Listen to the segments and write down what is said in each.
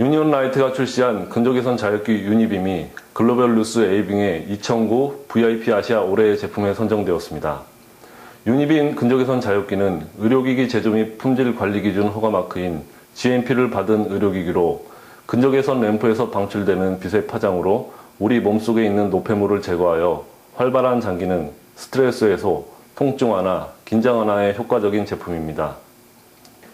유니온 라이트가 출시한 근적외선 자격기 유니빔이 글로벌 뉴스 에이빙의 2009 VIP 아시아 올해의 제품에 선정되었습니다. 유니빔 근적외선 자격기는 의료기기 제조 및 품질 관리 기준 허가 마크인 GMP를 받은 의료기기로 근적외선 램프에서 방출되는 빛의 파장으로 우리 몸속에 있는 노폐물을 제거하여 활발한 장기능, 스트레스 해소, 통증 완화, 긴장 완화에 효과적인 제품입니다.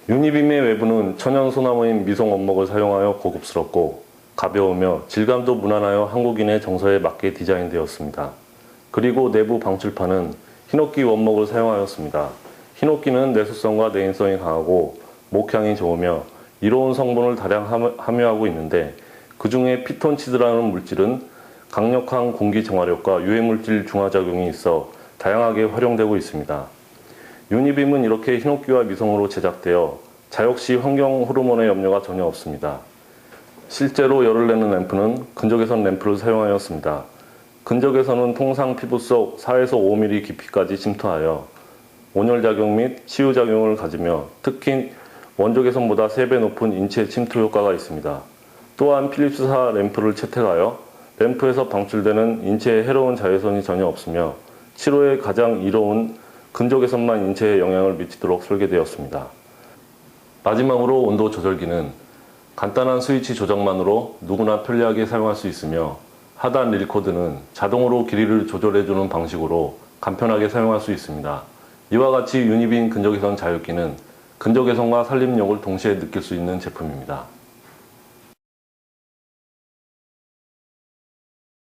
유니빔의 외부는 천연 소나무인 미송 원목을 사용하여 고급스럽고 가벼우며 질감도 무난하여 한국인의 정서에 맞게 디자인되었습니다. 그리고 내부 방출판은 히노키 원목을 사용하였습니다. 히노키는 내수성과 내인성이 강하고 목향이 좋으며 이로운 성분을 다량 함- 함유하고 있는데 그 중에 피톤치드라는 물질은 강력한 공기 정화력과 유해물질 중화작용이 있어 다양하게 활용되고 있습니다. 유니빔은 이렇게 히노키와 미성으로 제작되어 자역시 환경 호르몬의 염려가 전혀 없습니다. 실제로 열을 내는 램프는 근적외선 램프를 사용하였습니다. 근적외선은 통상 피부 속 4에서 5mm 깊이까지 침투하여 온열작용 및 치유작용을 가지며 특히 원적외선보다 3배 높은 인체 침투 효과가 있습니다. 또한 필립스사 램프를 채택하여 램프에서 방출되는 인체에 해로운 자외선이 전혀 없으며 치료에 가장 이로운 근적외선만 인체에 영향을 미치도록 설계되었습니다. 마지막으로 온도 조절기는 간단한 스위치 조정만으로 누구나 편리하게 사용할 수 있으며 하단 릴코드는 자동으로 길이를 조절해주는 방식으로 간편하게 사용할 수 있습니다. 이와 같이 유니빈 근적외선 자유기는 근적외선과 살림력을 동시에 느낄 수 있는 제품입니다.